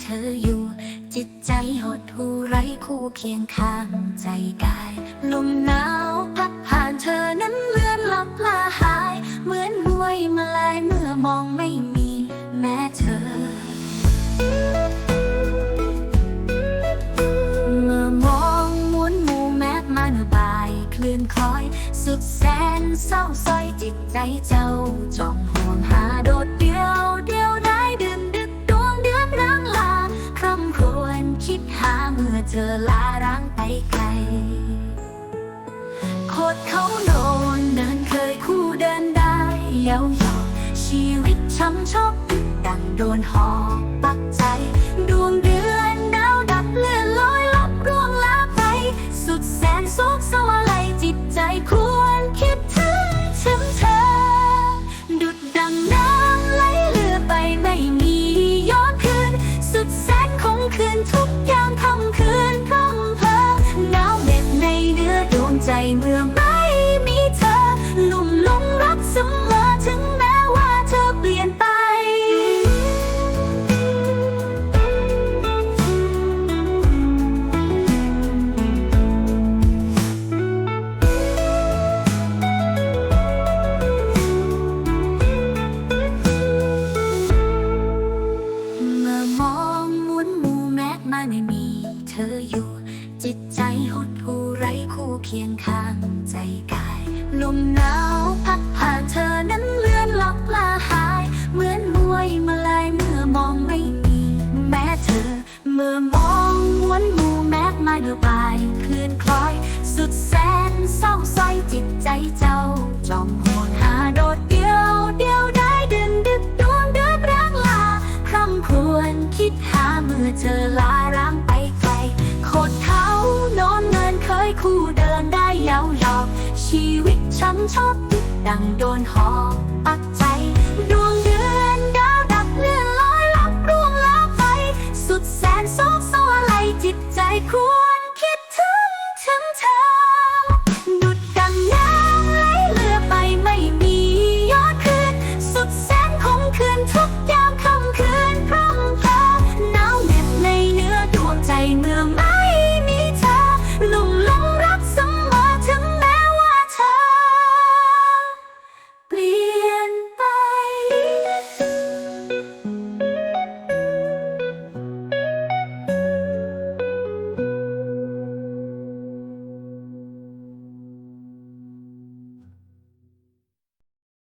เธออยู่ จิตใจหดหู่ไร้คู่เคียงข้างใจกาย ลมหนาวพัดผ่านเธอนั้นเลือนลับลาหาย เหมือนห้วยมาลายเมื่อมองไม่มีแม้เธอ เมื่อมองวนหมูแม้มันบาย คลื่นคอย สุดแสนเศร้าซอยจิตใจเจ้าจ้อง เมื่อเธอลาร้างไปไกลโคตรเขาโดนเดินเคยคู่เดินได้เยาหยอกชีวิตช้ำชอกดังโดนหอกปักใจดวงเดือน ใจเมื่อ เคียงข้างใจกาย ลมหนาวพัดผ่านเธอนั้นเลื่อนลับลาหาย เหมือนห้วยมาลายเมื่อมองไม่มีแม้เธอ เมื่อมองมวนมูแม้มาดูบายคลื่นคล้อย สุดแสนเศร้าซอยจิตใจเจ้า จอมห่วงหาโดดเดียวเดียวได้ดึนดึกดวงเดือนร้างลาคร่ำครวญคิดหาเมื่อเธอลาร้างไปไกลโคตรเขานอนเนินเคยคู่ ฉันชอบติดดังโดนหอปักใจ